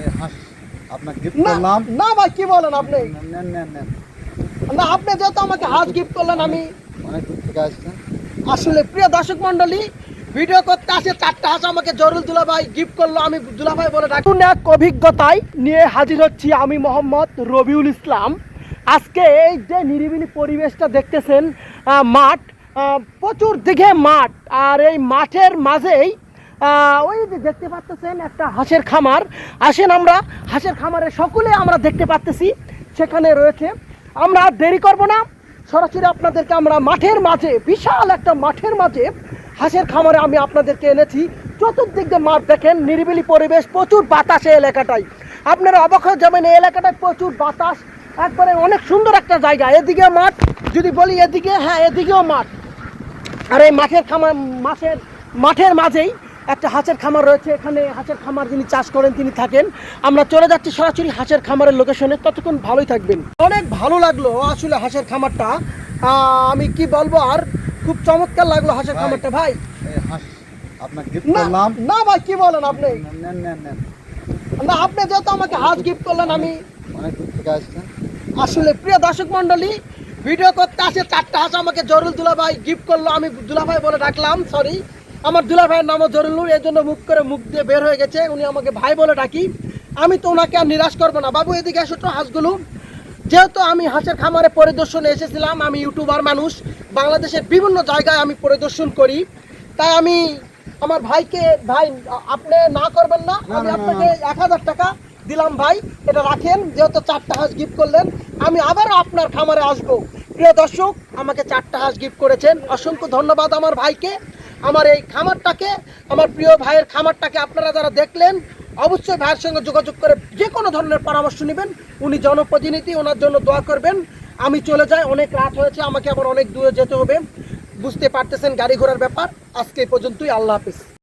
এই হাঁস আপনার গিফট না করলাম। না ভাই কি বলেন আপনি? নেন নেন নেন না আপনি যেহেতু আমাকে হাঁস গিফট করলেন আমি অনেক দূর থেকে আসছেন। আসলে প্রিয় দর্শক মন্ডলী ভিডিও করতে আসে চারটা হাঁস আমাকে জরুল দুলাভাই গিফট করল আমি দুলাভাই বলে এক অভিজ্ঞতায় নিয়ে হাজির হচ্ছি আমি মোহাম্মদ রবিউল ইসলাম। আজকে এই যে নিরিবিলি পরিবেশটা দেখতেছেন মাঠ প্রচুর দিঘে মাঠ আর এই মাঠের মাঝেই ওই যে দেখতে পাচ্তেছেন একটা হাঁসের খামার। আসেন আমরা, হাঁসের খামারে সকলে আমরা দেখতে পাচ্তেছি, সেখানে রয়েছে। আমরা দেরি করব না, সরাসরি আপনাদেরকে আমরা মাঠের মাঝে, বিশাল একটা মাঠের মাঝে হাঁসের খামারে আমি আপনাদেরকে এনেছি। চতুর্দিক দিয়ে মাঠ দেখেন, নিরিবিলি পরিবেশ, প্রচুর বাতাস এলাকাটায়। আপনারা অবাক হয়ে যাবেন, এই এলাকাটায় প্রচুর বাতাস। একবারে অনেক সুন্দর একটা জায়গা, এদিকে মাঠ, যদি বলি এদিকে হ্যাঁ এদিকেও মাঠ। আর এই মাঠের খামার, মাঠের মাঠের মাঝেই একটা হাঁসের খামার রয়েছে এখানে হাঁসের খামার যিনি চাষ করেন তিনি থাকেন। আমরা চলে যাচ্ছি সরাসরি হাঁসের খামারের লোকেশনে ততক্ষণ ভালোই থাকবেন। অনেক ভালো লাগল আসলে হাঁসের খামারটা। আমি কি বলব আর? খুব চমৎকার লাগল হাঁসের খামারটা ভাই। হাঁস আপনার গিফট না না ভাই কি বলেন আপনি? না আপনি যেহেতু আমাকে হাঁস গিফট করলেন আমি আসলে প্রিয় দর্শক মন্ডলী ভিডিও করতে আসে চারটা হাঁস আমাকে জরুল দুলাভাই গিফট করল। আমি দুলাভাই বলে ডাকলাম সরি আমার দুলাভাইয়ের নামও জরুলুর এই জন্য মুখ করে মুখ দিয়ে বের হয়ে গেছে। উনি আমাকে ভাই বলে ডাকি। আমি তো ওনাকে আর নিরাশ করব না। বাবু এদিকে এসো তো হাঁসগুলো। যেহেতু আমি হাঁসের খামারে পরিদর্শনে এসেছিলাম আমি ইউটিউবার মানুষ। বাংলাদেশের বিভিন্ন জায়গায় আমি পরিদর্শন করি। তাই আমি আমার ভাইকে ভাই আপনি না করবেন না। আমি আপনাকে এক হাজার টাকা দিলাম ভাই। এটা রাখেন। যেহেতু চারটা হাঁস গিফট করলেন আমি আবারও আপনার খামারে আসব। প্রিয় দর্শক আমাকে চারটা হাঁস গিফট করেছেন। অসংখ্য ধন্যবাদ আমার ভাইকে। আমার এই খামারটাকে, আমার প্রিয় ভাইয়ের খামারটাকে আপনারা যারা দেখলেন, অবশ্যই ভাইয়ের সঙ্গে যোগাযোগ করে যে কোনো ধরনের পরামর্শ নেবেন। উনি জনপ্রতিনিধি, ওনার জন্য দোয়া করবেন। আমি চলে যাই, অনেক রাত হয়েছে, আমাকে আবার অনেক দূরে যেতে হবে। বুঝতে পারতেছেন গাড়ি ঘোড়ার ব্যাপার। আজকে পর্যন্তই, আল্লাহ হাফিজ।